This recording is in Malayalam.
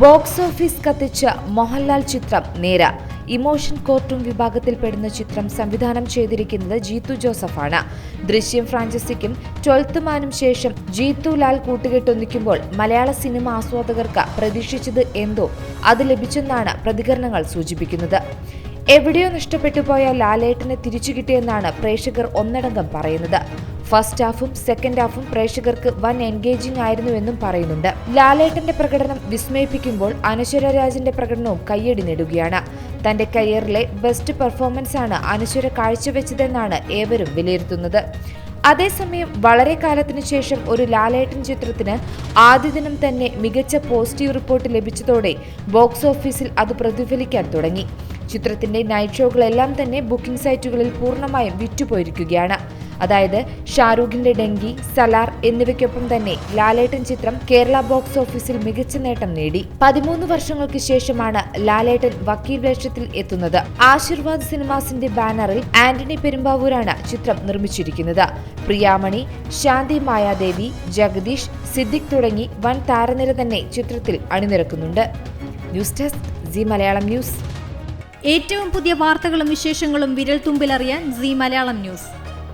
ബോക്സ് ഓഫീസ് കത്തിച്ച മോഹൻലാൽ ചിത്രം നേര. ഇമോഷൻ കോർട്ടും വിഭാഗത്തിൽപ്പെടുന്ന ചിത്രം സംവിധാനം ചെയ്തിരിക്കുന്നത് ജീത്തു ജോസഫാണ്. ദൃശ്യം ഫ്രാഞ്ചൈസിക്കും ട്വൽത്ത് മാനും ശേഷം ജീത്തു ലാൽ കൂട്ടുകെട്ടൊന്നിക്കുമ്പോൾ മലയാള സിനിമ ആസ്വാദകർക്ക് പ്രതീക്ഷിച്ചത് എന്തോ. അത് ലഭിച്ചെന്നാണ് പ്രതികരണങ്ങൾ സൂചിപ്പിക്കുന്നത്. എവിടെയോ നഷ്ടപ്പെട്ടു പോയ ലാലേട്ടനെ തിരിച്ചു കിട്ടിയെന്നാണ് പ്രേക്ഷകർ ഒന്നടങ്കം പറയുന്നത്. ഫസ്റ്റ് ഹാഫും സെക്കൻഡ് ഹാഫും പ്രേക്ഷകർക്ക് വൻ എൻഗേജിംഗ് ആയിരുന്നുവെന്നും പറയുന്നുണ്ട്. ലാലേട്ടന്റെ പ്രകടനം വിസ്മയിപ്പിക്കുമ്പോൾ അനശ്വര രാജന്റെ പ്രകടനവും കയ്യടി നേടുകയാണ് തന്റെ കരിയറിലെ ബെസ്റ്റ് പെർഫോമൻസ് ആണ് അനശ്വര കാഴ്ചവെച്ചതെന്നാണ് ഏവരും വിലയിരുത്തുന്നത്. അതേസമയം വളരെ കാലത്തിനു ശേഷം ഒരു ലാലേട്ടൻ ചിത്രത്തിന് ആദ്യ ദിനം തന്നെ മികച്ച പോസിറ്റീവ് റിപ്പോർട്ട് ലഭിച്ചതോടെ ബോക്സ് ഓഫീസിൽ അത് പ്രതിഫലിക്കാൻ തുടങ്ങി. ചിത്രത്തിന്റെ നൈറ്റ് ഷോകളെല്ലാം തന്നെ ബുക്കിംഗ് സൈറ്റുകളിൽ പൂർണമായും വിറ്റുപോയിരിക്കുകയാണ്. അതായത് ഷാരൂഖിന്റെ ഡെങ്കി സലാർ എന്നിവയ്ക്കൊപ്പം തന്നെ ലാലേട്ടൻ ചിത്രം കേരള ബോക്സ് ഓഫീസിൽ മികച്ച നേട്ടം നേടി. പതിമൂന്ന് വർഷങ്ങൾക്ക് ശേഷമാണ് ലാലേട്ടൻ വക്കീൽ വേഷത്തിൽ എത്തുന്നത്. ആശീർവാദ് സിനിമാസിന്റെ ബാനറിൽ ആന്റണി പെരുമ്പാവൂരാണ് ചിത്രം നിർമ്മിച്ചിരിക്കുന്നത്. പ്രിയാമണി ശാന്തി മായാദേവി ജഗദീഷ് സിദ്ദിഖ് തുടങ്ങി വൻ താരനിര തന്നെ ചിത്രത്തിൽ അണിനിരക്കുന്നുണ്ട്. News desk Zee Malayalam news. ഏറ്റവും പുതിയ വാർത്തകളും വിശേഷങ്ങളും വിരൽ തുമ്പിലറിയാൻ സി മലയാളം ന്യൂസ്.